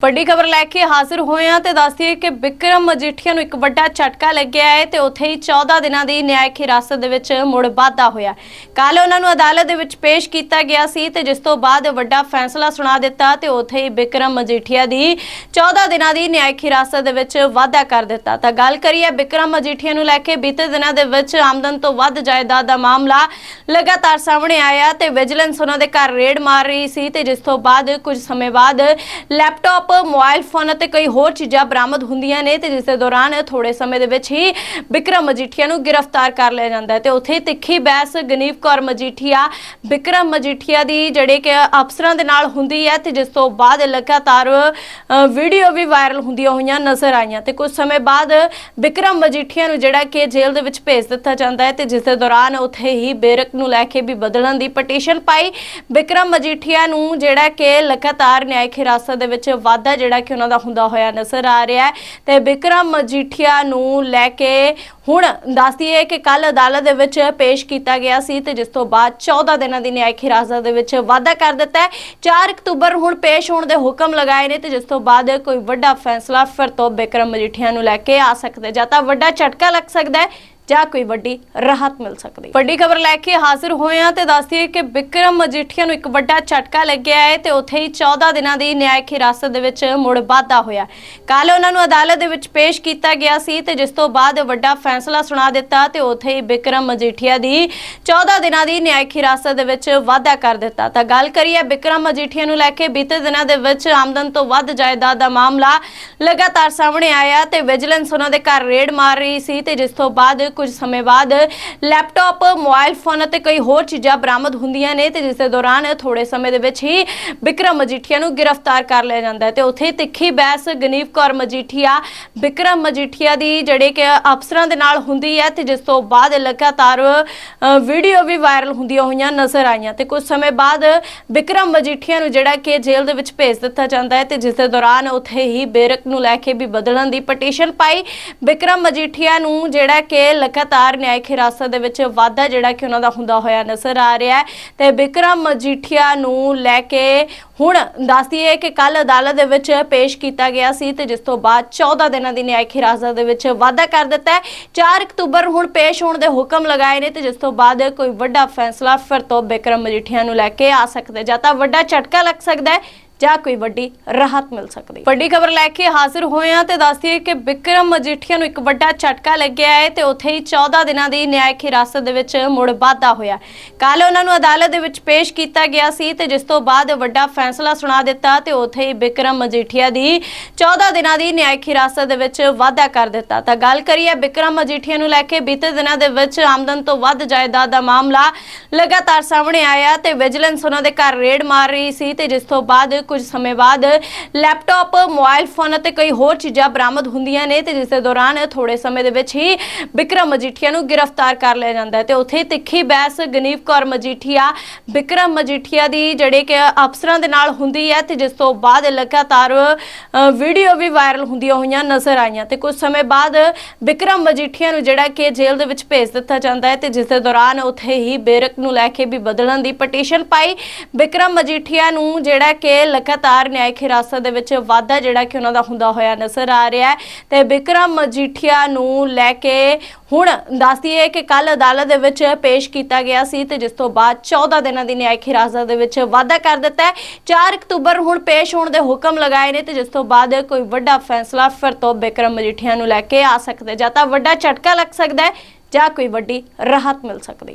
ਵੱਡੀ ਖਬਰ ਲੈ ਕੇ ਹਾਜ਼ਰ ਹੋਏ ਹਾਂ ਤੇ ਦੱਸਦੀਏ ਕਿ ਵਿਕਰਮ ਮਜੀਠੀਆ ਨੂੰ ਇੱਕ ਵੱਡਾ ਝਟਕਾ ਲੱਗਿਆ ਹੈ ਤੇ ਉੱਥੇ ਹੀ 14 ਦਿਨਾਂ ਦੀ ਨਿਆਇਕ ਹਿਰਾਸਤ ਦੇ ਵਿੱਚ ਮੁੜ ਵਾਧਾ ਹੋਇਆ ਕੱਲ ਉਹਨਾਂ ਨੂੰ ਅਦਾਲਤ ਦੇ ਵਿੱਚ ਪੇਸ਼ ਕੀਤਾ ਗਿਆ ਸੀ ਤੇ ਜਿਸ ਤੋਂ ਬਾਅਦ ਵੱਡਾ ਫੈਸਲਾ ਸੁਣਾ ਦਿੱਤਾ ਤੇ ਉੱਥੇ ਹੀ ਵਿਕਰਮ ਮਜੀਠੀਆ ਦੀ 14 ਦਿਨਾਂ ਦੀ ਨਿਆਇਕ ਹਿਰਾਸਤ ਦੇ ਵਿੱਚ ਵਾਧਾ ਕਰ ਦਿੱਤਾ। ਤਾਂ ਗੱਲ ਕਰੀਏ ਵਿਕਰਮ ਮਜੀਠੀਆ ਨੂੰ ਲੈ ਕੇ ਬੀਤੇ ਦਿਨਾਂ ਦੇ ਵਿੱਚ ਆਮਦਨ ਤੋਂ ਵੱਧ ਜਾਇਦਾਦ ਦਾ ਮਾਮਲਾ ਲਗਾਤਾਰ ਸਾਹਮਣੇ ਆਇਆ ਤੇ ਵਿਜੀਲੈਂਸ ਉਹਨਾਂ ਦੇ ਘਰ ਰੇਡ ਮਾਰ ਰਹੀ ਸੀ ਤੇ ਜਿਸ ਤੋਂ ਬਾਅਦ ਕੁਝ ਸਮੇਂ ਬਾਅਦ ਲੈਪਟਾਪ ਮੋਬਾਈਲ ਫੋਨ ਅਤੇ ਕਈ ਹੋਰ ਚੀਜ਼ਾਂ ਬਰਾਮਦ ਹੁੰਦੀਆਂ ਨੇ ਤੇ ਜਿਸ ਦੇ ਦੌਰਾਨ ਥੋੜੇ ਸਮੇਂ ਦੇ ਵਿੱਚ ਹੀ ਵਿਕਰਮ ਮਜੀਠੀਆ ਨੂੰ ਗ੍ਰਿਫਤਾਰ ਕਰ ਲਿਆ ਜਾਂਦਾ ਹੈ ਤੇ ਉੱਥੇ ਤਿੱਖੀ ਬਹਿਸ ਗਨੀਵ ਕੌਰ ਮਜੀਠੀਆ, ਵਿਕਰਮ ਮਜੀਠੀਆ ਦੀ ਜਿਹੜੇ ਕਿ ਅਫਸਰਾਂ ਦੇ ਨਾਲ ਹੁੰਦੀ ਹੈ ਤੇ ਜਿਸ ਤੋਂ ਬਾਅਦ ਲਗਾਤਾਰ ਵੀਡੀਓ ਵੀ ਵਾਇਰਲ ਹੁੰਦੀਆਂ ਹੋਈਆਂ ਨਜ਼ਰ ਆਈਆਂ ਤੇ ਕੁਝ ਸਮੇਂ ਬਾਅਦ ਵਿਕਰਮ ਮਜੀਠੀਆ ਨੂੰ ਜਿਹੜਾ ਕਿ ਜੇਲ੍ਹ ਦੇ ਵਿੱਚ ਭੇਜ ਦਿੱਤਾ ਜਾਂਦਾ ਹੈ ਤੇ ਜਿਸ ਦੇ ਦੌਰਾਨ ਉੱਥੇ ਹੀ ਬੇਰਕ ਨੂੰ ਲੈ ਕੇ ਵੀ ਬਦਲਣ ਦੀ ਪਟੀਸ਼ਨ ਪਾਈ। ਵਿਕਰਮ ਮਜੀਠੀਆ ਨੂੰ ਜਿਹੜਾ ਕਿ ਲਗਾਤਾਰ ਨਿਆਇਕ ਹਿਰਾਸਤ ਦੇ ਵਿੱਚ ਵਾਧਾ ਜਿਹੜਾ ਕਿ ਉਹਨਾਂ ਦਾ ਹੁੰਦਾ ਹੋਇਆ ਨਜ਼ਰ ਆ ਰਿਹਾ ਹੈ। ਤੇ ਵਿਕਰਮ ਮਜੀਠੀਆ ਨੂੰ ਲੈ ਕੇ ਹੁਣ ਦੱਸਦੀ ਹੈ ਕਿ ਕੱਲ ਅਦਾਲਤ ਦੇ ਵਿੱਚ ਪੇਸ਼ ਕੀਤਾ ਗਿਆ ਸੀ ਤੇ ਜਿਸ ਤੋਂ ਬਾਅਦ 14 ਦਿਨਾਂ ਦੀ ਨਿਆਇਕ ਹਿਰਾਸਤ ਦੇ ਵਿੱਚ ਵਾਧਾ ਕਰ ਦਿੱਤਾ ਹੈ। 4 ਅਕਤੂਬਰ ਹੁਣ ਪੇਸ਼ ਹੋਣ ਦੇ ਹੁਕਮ ਲਗਾਏ ਨੇ ਤੇ ਜਿਸ ਤੋਂ ਬਾਅਦ ਕੋਈ ਵੱਡਾ ਫੈਸਲਾ ਫਿਰ ਤੋਂ ਵਿਕਰਮ ਮਜੀਠੀਆ ਨੂੰ ਲੈ ਕੇ ਆ ਸਕਦਾ ਜਾਂ ਤਾਂ ਵੱਡਾ ਝਟਕਾ ਲੱਗ ਸਕਦਾ ਹੈ। ਜਾਂ ਕੋਈ ਵੱਡੀ ਰਾਹਤ ਮਿਲ ਸਕਦੀ ਵੱਡੀ ਖਬਰ ਲੈ ਕੇ ਹਾਜ਼ਰ ਹੋਏ ਹਾਂ ਤੇ ਦੱਸਦੀਏ ਕਿ ਵਿਕਰਮ ਮਜੀਠੀਆ ਨੂੰ ਇੱਕ ਵੱਡਾ ਝਟਕਾ ਲੱਗਿਆ ਹੈ ਤੇ ਉੱਥੇ ਹੀ 14 ਦਿਨਾਂ ਦੀ ਨਿਆਇਕ ਹਿਰਾਸਤ ਦੇ ਵਿੱਚ ਮੁੜ ਵਾਧਾ ਹੋਇਆ ਕੱਲ ਉਹਨਾਂ ਨੂੰ ਅਦਾਲਤ ਦੇ ਵਿੱਚ ਪੇਸ਼ ਕੀਤਾ ਗਿਆ ਸੀ ਤੇ ਜਿਸ ਤੋਂ ਬਾਅਦ ਵੱਡਾ ਫੈਸਲਾ ਸੁਣਾ ਦਿੱਤਾ ਤੇ ਉੱਥੇ ਹੀ ਵਿਕਰਮ ਮਜੀਠੀਆ ਦੀ 14 ਦਿਨਾਂ ਦੀ ਨਿਆਇਕ ਹਿਰਾਸਤ ਦੇ ਵਿੱਚ ਵਾਧਾ ਕਰ ਦਿੱਤਾ। ਤਾਂ ਗੱਲ ਕਰੀਏ ਵਿਕਰਮ ਮਜੀਠੀਆ ਨੂੰ ਲੈ ਕੇ ਬੀਤੇ ਦਿਨਾਂ ਦੇ ਵਿੱਚ ਆਮਦਨ ਤੋਂ ਵੱਧ ਜਾਇਦਾਦ ਦਾ ਮਾਮਲਾ ਲਗਾਤਾਰ ਸਾਹਮਣੇ ਆਇਆ ਤੇ ਵਿਜੀਲੈਂਸ ਉਹਨਾਂ ਦੇ ਘਰ ਰੇਡ ਮਾਰ ਰਹੀ ਸੀ ਤੇ ਜਿਸ ਤੋਂ ਬਾਅਦ ਕੁਝ ਸਮੇਂ ਬਾਅਦ ਲੈਪਟਾਪ, ਮੋਬਾਈਲ ਫੋਨ ਅਤੇ ਕਈ ਹੋਰ ਚੀਜ਼ਾਂ ਬਰਾਮਦ ਹੁੰਦੀਆਂ ਨੇ ਤੇ ਜਿਸ ਦੇ ਦੌਰਾਨ ਥੋੜੇ ਸਮੇਂ ਦੇ ਵਿੱਚ ਹੀ ਵਿਕਰਮ ਮਜੀਠੀਆ ਨੂੰ ਗ੍ਰਿਫਤਾਰ ਕਰ ਲਿਆ ਜਾਂਦਾ ਹੈ ਤੇ ਉੱਥੇ ਤਿੱਖੀ ਬਹਿਸ ਗਨੀਵ ਕੌਰ ਮਜੀਠੀਆ, ਵਿਕਰਮ ਮਜੀਠੀਆ ਦੀ ਜਿਹੜੇ ਕਿ ਅਫਸਰਾਂ ਦੇ ਨਾਲ ਹੁੰਦੀ ਹੈ ਤੇ ਜਿਸ ਤੋਂ ਬਾਅਦ ਲਗਾਤਾਰ ਵੀਡੀਓ ਵੀ ਵਾਇਰਲ ਹੁੰਦੀਆਂ ਹੋਈਆਂ ਨਜ਼ਰ ਆਈਆਂ ਤੇ ਕੁਝ ਸਮੇਂ ਬਾਅਦ ਵਿਕਰਮ ਮਜੀਠੀਆ ਨੂੰ ਜਿਹੜਾ ਕਿ ਜੇਲ੍ਹ ਦੇ ਵਿੱਚ ਭੇਜ ਦਿੱਤਾ ਜਾਂਦਾ ਹੈ ਤੇ ਜਿਸ ਦੇ ਦੌਰਾਨ ਉੱਥੇ ਹੀ ਬੇਰਕ ਨੂੰ ਲੈ ਕੇ ਵੀ ਬਦਲਣ ਦੀ ਪਟੀਸ਼ਨ ਪਾਈ। ਵਿਕਰਮ ਮਜੀਠੀਆ ਨੂੰ ਜਿਹੜਾ ਕਿ ਲਗਾਤਾਰ ਨਿਆਇਕ ਹਿਰਾਸਤ ਦੇ ਵਿੱਚ ਵਾਧਾ ਜਿਹੜਾ ਕਿ ਉਹਨਾਂ ਦਾ ਹੁੰਦਾ ਹੋਇਆ ਨਜ਼ਰ ਆ ਰਿਹਾ ਹੈ। ਤੇ ਵਿਕਰਮ ਮਜੀਠੀਆ ਨੂੰ ਲੈ ਕੇ ਹੁਣ ਦੱਸਦੀ ਹੈ ਕਿ ਕੱਲ ਅਦਾਲਤ ਦੇ ਵਿੱਚ ਪੇਸ਼ ਕੀਤਾ ਗਿਆ ਸੀ ਤੇ ਜਿਸ ਤੋਂ ਬਾਅਦ 14 ਦਿਨਾਂ ਦੀ ਨਿਆਇਕ ਹਿਰਾਸਤ ਦੇ ਵਿੱਚ ਵਾਧਾ ਕਰ ਦਿੱਤਾ ਹੈ। 4 ਅਕਤੂਬਰ ਹੁਣ ਪੇਸ਼ ਹੋਣ ਦੇ ਹੁਕਮ ਲਗਾਏ ਨੇ ਤੇ ਜਿਸ ਤੋਂ ਬਾਅਦ ਕੋਈ ਵੱਡਾ ਫੈਸਲਾ ਫਿਰ ਤੋਂ ਬਿਕਰਮ ਮਜੀਠੀਆ ਨੂੰ ਲੈ ਕੇ ਆ ਸਕਦਾ ਜਾਂ ਤਾਂ ਵੱਡਾ ਝਟਕਾ ਲੱਗ ਸਕਦਾ ਹੈ। ਜਾਂ ਕੋਈ ਵੱਡੀ ਰਾਹਤ ਮਿਲ ਸਕਦੀ। ਵੱਡੀ ਖਬਰ ਲੈ ਕੇ ਹਾਜ਼ਰ ਹੋਏ ਹਾਂ ਤੇ ਦੱਸਦੀਏ ਕਿ ਵਿਕਰਮ ਮਜੀਠੀਆ ਨੂੰ ਇੱਕ ਵੱਡਾ ਝਟਕਾ ਲੱਗਿਆ ਹੈ ਤੇ ਉੱਥੇ ਹੀ 14 ਦਿਨਾਂ ਦੀ ਨਿਆਇਕ ਹਿਰਾਸਤ ਦੇ ਵਿੱਚ ਮੁੜ ਵਾਧਾ ਹੋਇਆ। ਕੱਲ ਉਹਨਾਂ ਨੂੰ ਅਦਾਲਤ ਦੇ ਵਿੱਚ ਪੇਸ਼ ਕੀਤਾ ਗਿਆ ਸੀ ਤੇ ਜਿਸ ਤੋਂ ਬਾਅਦ ਵੱਡਾ ਫੈਸਲਾ ਸੁਣਾ ਦਿੱਤਾ ਤੇ ਉੱਥੇ ਹੀ ਵਿਕਰਮ ਮਜੀਠੀਆ ਦੀ 14 ਦਿਨਾਂ ਦੀ ਨਿਆਇਕ ਹਿਰਾਸਤ ਦੇ ਵਿੱਚ ਵਾਧਾ ਕਰ ਦਿੱਤਾ। ਤਾਂ ਗੱਲ ਕਰੀਏ ਵਿਕਰਮ ਮਜੀਠੀਆ ਨੂੰ ਲੈ ਕੇ ਬੀਤੇ ਦਿਨਾਂ ਦੇ ਵਿੱਚ ਆਮਦਨ ਤੋਂ ਵੱਧ ਜਾਇਦਾਦ ਦਾ ਮਾਮਲਾ ਲਗਾਤਾਰ ਸਾਹਮਣੇ ਆਇਆ ਤੇ ਵਿਜੀਲੈਂਸ ਉਹਨਾਂ ਦੇ ਘਰ ਰੇਡ ਮਾਰ ਰਹੀ ਸੀ ਤੇ ਜਿਸ ਤੋਂ ਬਾਅਦ ਕੁਝ ਸਮੇਂ ਬਾਅਦ ਲੈਪਟਾਪ, ਮੋਬਾਈਲ ਫੋਨ ਅਤੇ ਕਈ ਹੋਰ ਚੀਜ਼ਾਂ ਬਰਾਮਦ ਹੁੰਦੀਆਂ ਨੇ ਤੇ ਜਿਸ ਦੇ ਦੌਰਾਨ ਥੋੜੇ ਸਮੇਂ ਦੇ ਵਿੱਚ ਹੀ ਵਿਕਰਮ ਮਜੀਠੀਆ ਨੂੰ ਗ੍ਰਿਫਤਾਰ ਕਰ ਲਿਆ ਜਾਂਦਾ ਹੈ। ਤੇ ਉੱਥੇ ਤਿੱਖੀ ਬਹਿਸ ਗਨੀਵ ਕੌਰ ਮਜੀਠੀਆ, ਵਿਕਰਮ ਮਜੀਠੀਆ ਦੀ ਜਿਹੜੇ ਕਿ ਅਫਸਰਾਂ ਦੇ ਨਾਲ ਹੁੰਦੀ ਹੈ ਤੇ ਜਿਸ ਤੋਂ ਬਾਅਦ ਲਗਾਤਾਰ ਵੀਡੀਓ ਵੀ ਵਾਇਰਲ ਹੁੰਦੀਆਂ ਹੋਈਆਂ ਨਜ਼ਰ ਆਈਆਂ ਤੇ ਕੁਝ ਸਮੇਂ ਬਾਅਦ ਵਿਕਰਮ ਮਜੀਠੀਆ ਨੂੰ ਜਿਹੜਾ ਕਿ ਜੇਲ੍ਹ ਦੇ ਵਿੱਚ ਭੇਜ ਦਿੱਤਾ ਜਾਂਦਾ ਹੈ ਤੇ ਜਿਸ ਦੇ ਦੌਰਾਨ ਉੱਥੇ ਹੀ ਬੇਰਕ ਨੂੰ ਲੈ ਕੇ ਵੀ ਬਦਲਣ ਦੀ ਪਟੀਸ਼ਨ ਪਾਈ। ਵਿਕਰਮ ਮਜੀਠੀਆ ਨੂੰ ਜਿਹੜਾ ਕਿ ਲਗਾਤਾਰ ਨਿਆਇਕ ਹਿਰਾਸਤ ਦੇ ਵਿੱਚ ਵਾਧਾ ਜਿਹੜਾ ਕਿ ਉਹਨਾਂ ਦਾ ਹੁੰਦਾ ਹੋਇਆ ਨਜ਼ਰ ਆ ਰਿਹਾ ਹੈ। ਤੇ ਵਿਕਰਮ ਮਜੀਠੀਆ ਨੂੰ ਲੈ ਕੇ ਹੁਣ ਦੱਸਦੀ ਹੈ ਕਿ ਕੱਲ ਅਦਾਲਤ ਦੇ ਵਿੱਚ ਪੇਸ਼ ਕੀਤਾ ਗਿਆ ਸੀ ਤੇ ਜਿਸ ਤੋਂ ਬਾਅਦ 14 ਦਿਨਾਂ ਦੀ ਨਿਆਇਕ ਹਿਰਾਸਤ ਦੇ ਵਿੱਚ ਵਾਧਾ ਕਰ ਦਿੱਤਾ ਹੈ। 4 ਅਕਤੂਬਰ ਹੁਣ ਪੇਸ਼ ਹੋਣ ਦੇ ਹੁਕਮ ਲਗਾਏ ਨੇ ਤੇ ਜਿਸ ਤੋਂ ਬਾਅਦ ਕੋਈ ਵੱਡਾ ਫੈਸਲਾ ਫਿਰ ਤੋਂ ਵਿਕਰਮ ਮਜੀਠੀਆ ਨੂੰ ਲੈ ਕੇ ਆ ਸਕਦਾ ਜਾਂ ਤਾਂ ਵੱਡਾ ਝਟਕਾ ਲੱਗ ਸਕਦਾ ਹੈ ਜਾਂ ਕੋਈ ਵੱਡੀ ਰਾਹਤ ਮਿਲ ਸਕਦੀ